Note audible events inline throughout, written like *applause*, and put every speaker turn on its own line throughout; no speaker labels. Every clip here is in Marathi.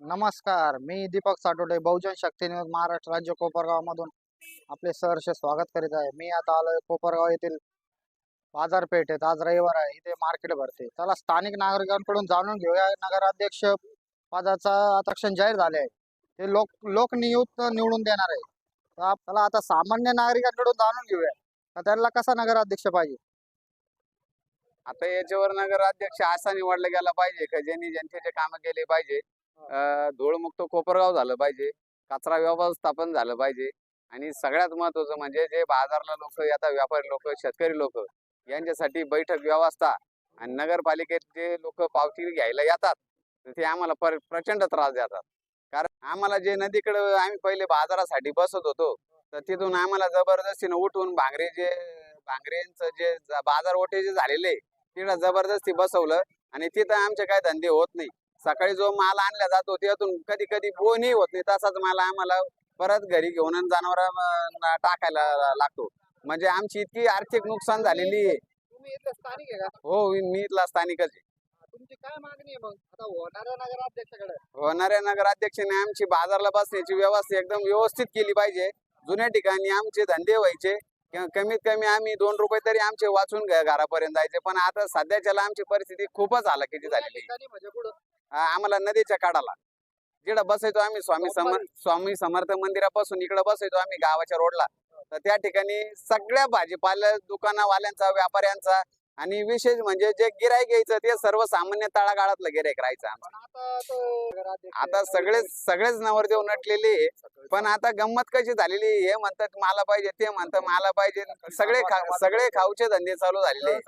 नमस्कार मी दीपक साठोटे बहुजन शक्ती न्यूज महाराष्ट्र राज्य कोपरगावमधून आपले सहर्ष स्वागत करीत आहे. मी आता आलोय कोपरगाव येथील बाजारपेठेत. आज रविवार आहे. इथे मार्केट भरते. चला स्थानिक नागरिकांकडून जाणून घेऊया. नगराध्यक्ष पदाचा आरक्षण जाहीर झाले आहे. ते लोक लोकनियुक्त निवडून देणार आहे. तर आप- आता सामान्य नागरिकांकडून जाणून घेऊया. तर त्यांना कसा नगराध्यक्ष पाहिजे?
आता याच्यावर नगराध्यक्ष असा निवडला गेला पाहिजे का? ज्यांनी जनतेचे काम केले पाहिजे. धूळमुक्त कोपरगाव झालं पाहिजे. कचरा व्यवस्थापन झालं पाहिजे. आणि सगळ्यात महत्वाचं म्हणजे जे बाजारला लोक येतात व्यापारी लोक शेतकरी लोक यांच्यासाठी बैठक व्यवस्था आणि नगरपालिकेत जे लोक पावती घ्यायला येतात तर ते आम्हाला पर- प्रचंड त्रास देतात. कारण आम्हाला जे नदीकडे आम्ही पहिले बाजारासाठी बसत होतो तर तिथून आम्हाला जबरदस्तीनं उठून भांगरे जे भांगरेंचं जे बाजार ओटे जे झालेले तिथं जबरदस्ती बसवलं आणि तिथं आमचे काय धंदे होत नाही. सकाळी जो माल आणला जातो त्यातून कधी कधी बोनही होत नाही. तसाच माल आम्हाला परत घरी घेऊन जनावर टाकायला लागतो. म्हणजे आमची इतकी आर्थिक नुकसान झालेली आहे. हो मी इथला स्थानिकच आहे.
तुमची काय मागणी आहे मग? आता होणाऱ्या नगराध्यक्षाकडे.
होणाऱ्या नगराध्यक्षाने आमची बाजारला बसण्याची व्यवस्था एकदम व्यवस्थित केली पाहिजे. जुन्या ठिकाणी आमचे धंदे व्हायचे. कमीत कमी आम्ही दोन रुपये तरी आमचे वाचून घरापर्यंत जायचे. पण आता सध्याच्याला आमची परिस्थिती खूपच हालाकीची झालेली आहे.
ठिकाणी म्हणजे
आम्हाला नदीच्या काढाला जिकडं बसायचो आम्ही स्वामी समर स्वामी समर्थ मंदिरापासून इकडे बसायचो आम्ही गावाच्या रोडला. तर त्या ठिकाणी सगळ्या भाजीपाला दुकानावाल्यांचा व्यापाऱ्यांचा आणि विशेष म्हणजे जे गिराईक यायचं ते सर्वसामान्य तळागाळातलं गिराईक राहायचं आमचं.
आता
सगळेच सगळेच नवरदेव नटलेले. पण आता गंमत कशी झालेली हे म्हणतात मला पाहिजे ते म्हणतात मला पाहिजे. सगळे सगळे खाऊचे धंदे चालू झालेले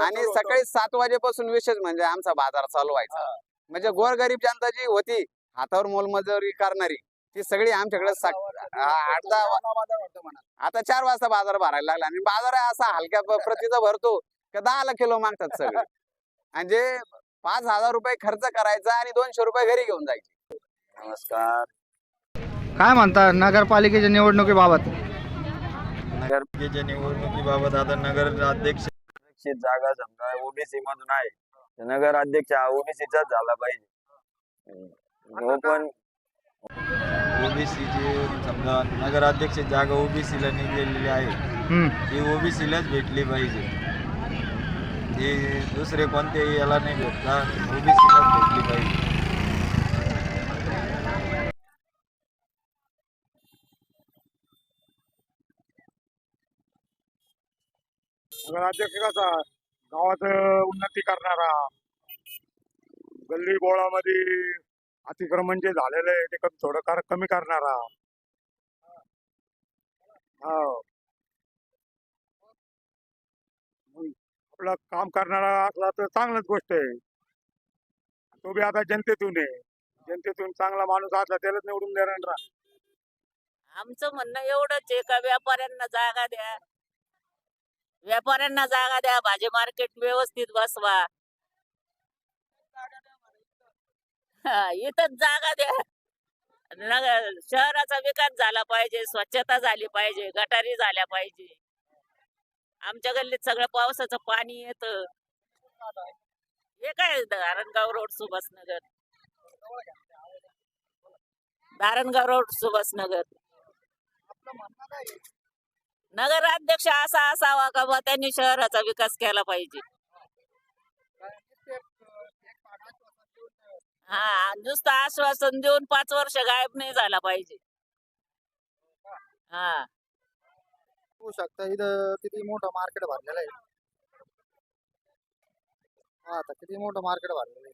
आणि. सकाळी सात वाजेपासून विशेष म्हणजे आमचा बाजार चालू व्हायचा. म्हणजे गोरगरीब जनता जी होती हातावर मोलमजुरी करणारी ती सगळी आमच्याकडे आता चार वाजता बाजार भरायला लागला आणि बाजार असा हलक्या *laughs* प्रतीचा भरतो. का दहाला किलो मागतात सगळे. म्हणजे पाच हजार रुपये खर्च करायचा आणि दोनशे रुपये घरी घेऊन जायचे.
नमस्कार.
काय म्हणता नगरपालिकेच्या निवडणुकीबाबत?
नगरपालिकेच्या निवडणुकीबाबत आता नगर अध्यक्ष जागा समजा ओबीसी मधून आहे. नगर अध्यक्ष हा ओबीसीचाच झाला पाहिजे. जो पण ओबीसीची समजा नगर अध्यक्ष जागा ओबीसीला निघलेली आहे ती ओबीसीलाच भेटली पाहिजे. ती दुसरे कोणते याला नाही भेटला ओबीसीलाच भेटली पाहिजे.
नगराध्यक्ष कसा गावात उन्नती करणारा. गल्ली बोळामध्ये अतिक्रमण जे झालेलं आहे ते कमी थोडं कार कमी करणारा हो मग आपलं काम करणारा असला तर चांगलंच गोष्ट आहे. तो बी आता जनतेतून आहे. जनतेतून चांगला माणूस असला त्यालाच निवडून देणार ना.
आमचं म्हणणं एवढंच आहे का व्यापाऱ्यांना जागा द्या. व्यापाऱ्यांना जागा द्या. भाजी मार्केट व्यवस्थित बसवा. हा, इथंच जागा द्या. नग- शहराचा विकास झाला पाहिजे स्वच्छता झाली पाहिजे गटारी झाल्या पाहिजे. आमच्या गल्लीत सगळं पावसाचं पाणी येत. हे काय धारणगाव रोड सुभाषनगर? धारणगाव रोड सुभाषनगर. नगराध्यक्ष असा असावा का बा त्यांनी शहराचा विकास केला पाहिजे. हा नुसतं आश्वासन देऊन पाच वर्ष गायब नाही झाला पाहिजे. हा.
होऊ शकतं. इथं किती मोठं मार्केट भरलेलं आहे. हा आता किती मोठं मार्केट भरलेलं आहे.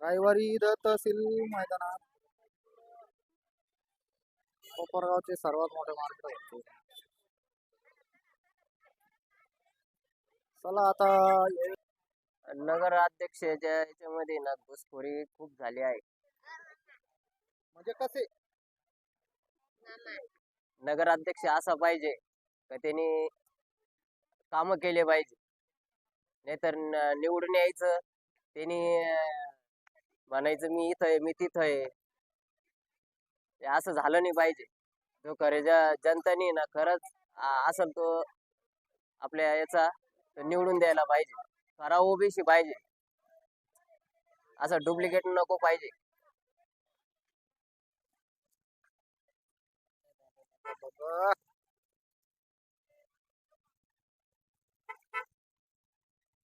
रविवारी इथं तहसील मैदानात कोपरगावचे सर्वात मोठे मार्केट भरते चला आता
नगर अध्यक्षाच्या याच्यामध्ये ना घुसखोरी खूप झाली आहे.
म्हणजे कसे?
नगराध्यक्ष असा पाहिजे का त्यांनी काम केले पाहिजे. नाहीतर निवडून यायचं त्यांनी म्हणायचं मी इथं आहे मी तिथं आहे असं झालं नाही पाहिजे. जो खरे ज्या जनतानी ना खरंच असेल तो आपल्या याचा निवडून द्यायला पाहिजे. खरा ओबीसी पाहिजे. असं डुप्लिकेट नको पाहिजे.
小宝